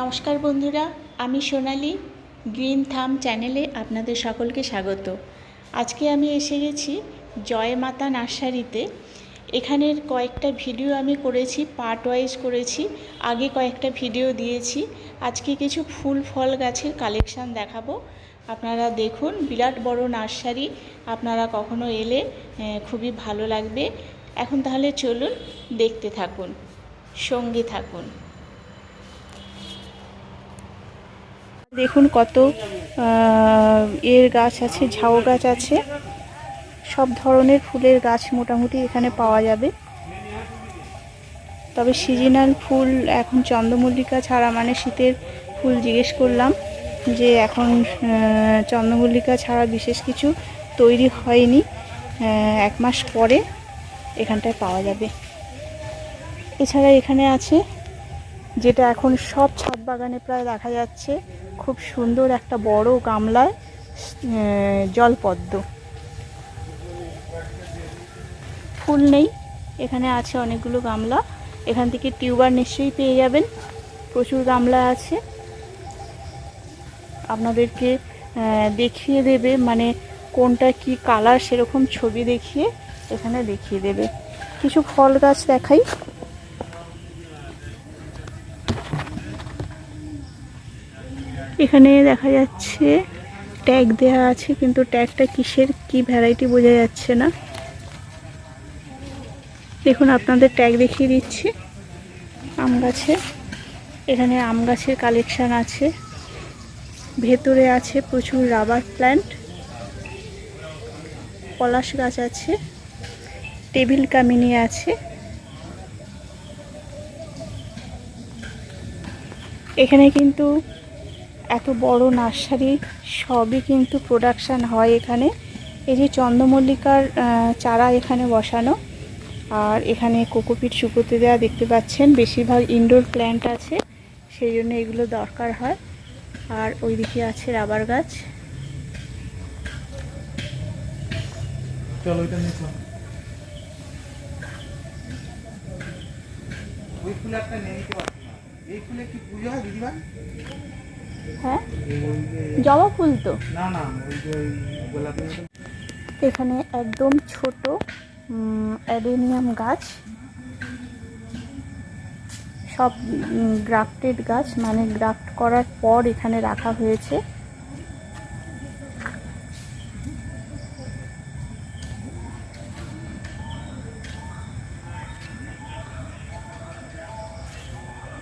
নমস্কার বন্ধুরা, আমি সোনালি গ্রিন থাম চ্যানেলে আপনাদের সকলকে স্বাগত। আজকে আমি এসে গেছি জয় মাতা নার্সারিতে। এখানের কয়েকটা ভিডিও আমি করেছি পার্ট ওয়াইজ করেছি, আগে কয়েকটা ভিডিও দিয়েছি। আজকে কিছু ফুল ফল গাছের কালেকশান দেখাবো। আপনারা দেখুন, বিরাট বড় নার্সারি, আপনারা কখনো এলে খুবই ভালো লাগবে। এখন তাহলে চলুন দেখতে থাকুন, সঙ্গে থাকুন। দেখুন কত এর গাছ আছে, ঝাউ গাছ আছে। সব ধরনের ফুলের গাছ মোটামুটি এখানে পাওয়া যাবে। তবে সিজনাল ফুল এখন চন্দ্রমল্লিকা ছাড়া মানে শীতের ফুল জিজ্ঞেস করলাম যে এখন চন্দ্রমল্লিকা ছাড়া বিশেষ কিছু তৈরি হয়নি। এক মাস পরে এখানটায় পাওয়া যাবে। এছাড়া এখানে আছে, যেটা এখন সব বাগানে প্রায় দেখা যাচ্ছে খুব সুন্দর একটা বড় গামলায় জলপদ্ম। ফুল নেই, এখানে আছে অনেকগুলো গামলা। এখান থেকে টিউবার নিশ্চয়ই পেয়ে যাবেন, প্রচুর গামলা আছে। আপনাদেরকে দেখিয়ে দেবে মানে কোনটা কি কালার সেরকম ছবি দেখিয়ে এখানে দেখিয়ে দেবে। কিছু ফল গাছ দেখাই। এখানে দেখা যাচ্ছে ট্যাগ দেওয়া আছে, কিন্তু ট্যাগটা কিসের কি ভ্যারাইটি বোঝা যাচ্ছে না। দেখুন, আপনাদের ট্যাগ দেখিয়ে দিচ্ছি। আম গাছে, এখানে আম গাছের কালেকশান আছে। ভেতরে আছে প্রচুর রাবার প্ল্যান্ট পলাশ গাছ আছে টেবিল কামিনি আছে। এখানে কিন্তু এত বড় নার্সারি, সবই কিন্তু প্রোডাকশান হয় এখানে। এই যে চন্দ্রমল্লিকার চারা এখানে বসানো। আর এখানে কোকোপিট শুকোতে দেওয়া দেখতে পাচ্ছেন। বেশিরভাগ ইনডোর প্ল্যান্ট আছে, সেই জন্য এগুলো দরকার হয়। আর ওইদিকে আছে রাবার গাছ। এই ফুলে কি পুজো হয় দিদিভাই? হ্যাঁ? জবা ফুল তো? এখানে একদম ছোট অ্যাডেনিয়াম গাছ। সব গ্রাফটেড গাছ মানে গ্রাফট করার পর এখানে রাখা হয়েছে।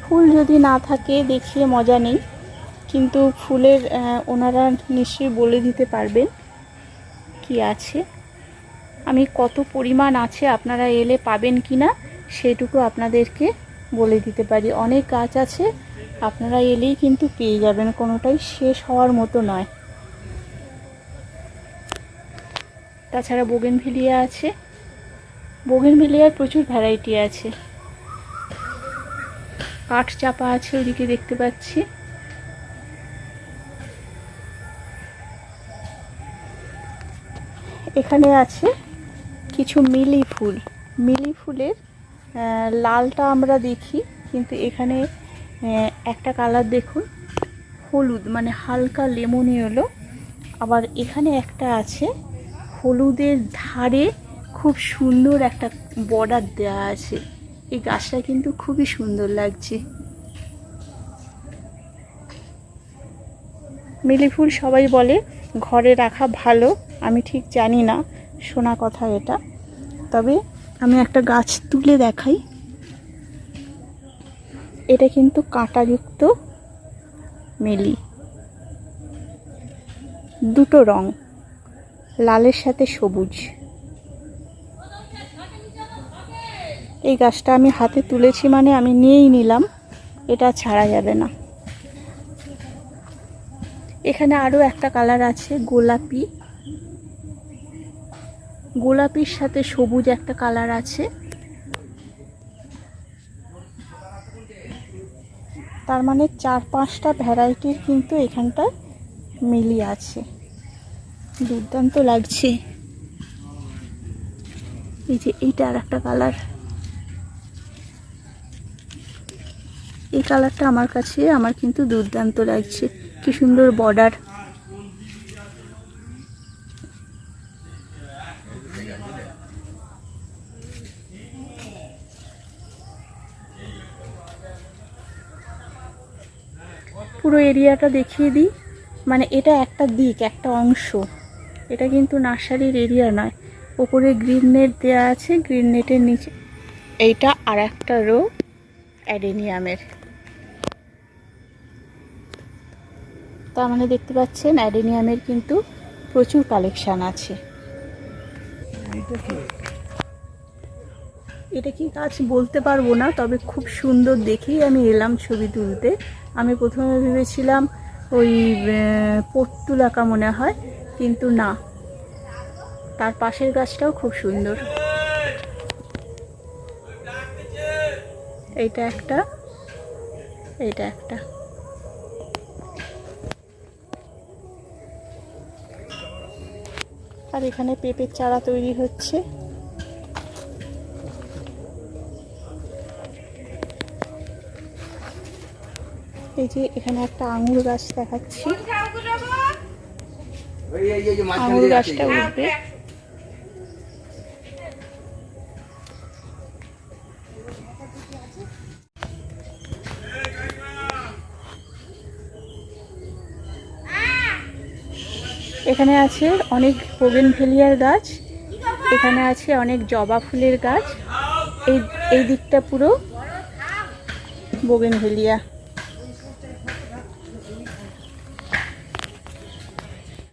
ফুল যদি না থাকে দেখিয়ে মজা নেই। কিন্তু ফুলের ওনারা নিশ্চয়ই বলে দিতে পারবেন কি আছে। আমি কত পরিমাণ আছে আপনারা এলে পাবেন কি না সেটুকু আপনাদেরকে বলে দিতে পারি। অনেক গাছ আছে, আপনারা এলেই কিন্তু পেয়ে যাবেন, কোনোটাই শেষ হওয়ার মতো নয়। তাছাড়া বোগেনভিলিয়া আছে। বোগেনভিলিয়ার প্রচুর ভ্যারাইটি আছে। কাঠ চাপা আছে ওইদিকে দেখতে পাচ্ছি। এখানে আছে কিছু মিলি ফুল। মিলি ফুলের লালটা আমরা দেখি, কিন্তু এখানে একটা কালার দেখুন, হলুদ মানে হালকা লেমনি হলো আবার এখানে একটা আছে, হলুদের ধারে খুব সুন্দর একটা বর্ডার দেওয়া আছে। এই গাছটা কিন্তু খুবই সুন্দর লাগছে। মিলি ফুল সবাই বলে, ঘরে রাখা ভালো। আমি ঠিক জানি না, শোনা কথা এটা। তবে আমি একটা গাছ তুলে দেখাই। এটা কিন্তু কাঁটাযুক্ত মেলি। দুটো রং, লালের সাথে সবুজ। এই গাছটা আমি হাতে তুলেছি মানে আমি নিয়েই নিলাম, এটা ছাড়া যাবে না। এখানে আরও একটা কালার আছে, গোলাপি। গোলাপির সাথে সবুজ একটা কালার আছে। তার মানে চার পাঁচটা ভ্যারাইটির কিন্তু এখানটায় মিলি আছে। দুর্দান্ত লাগছে। এই যে এইটা আর একটা কালার। এই কালারটা আমার কাছে, আমার কিন্তু দুর্দান্ত লাগছে। কি সুন্দর বর্ডার। পুরো এরিয়াটা দেখিয়ে দিই। মানে এটা একটা দিক, একটা অংশ। এটা কিন্তু নার্সারির এরিয়া নয়। ওপরে গ্রিন নেট দেওয়া আছে, গ্রিন নেটের নিচে। এইটা আর একটা রো অ্যাডেনিয়ামের। তার মানে দেখতে পাচ্ছেন, অ্যাডেনিয়ামের কিন্তু প্রচুর কালেকশান আছে। এটা কি? গাছ বলতে পারব না তবে খুব সুন্দর দেখেই আমি এলাম ছবি তুলতে। আমি প্রথমে ভেবেছিলাম ওই আহ, পর্তুলাকা মনে হয় কিন্তু না। তার পাশের গাছটাও খুব সুন্দর। এইটা একটা এইটা একটা। আর এখানে পেঁপের চারা তৈরি হচ্ছে। এই যে এখানে একটা আঙুর গাছ দেখাচ্ছি। আঙুর গাছটা উঠবে। এখানে আছে অনেক ভেলিয়ার গাছ, এখানে আছে অনেক জবা ফুলের গাছ, এই এই দিকটা পুরো বোগেন ভেলিয়া।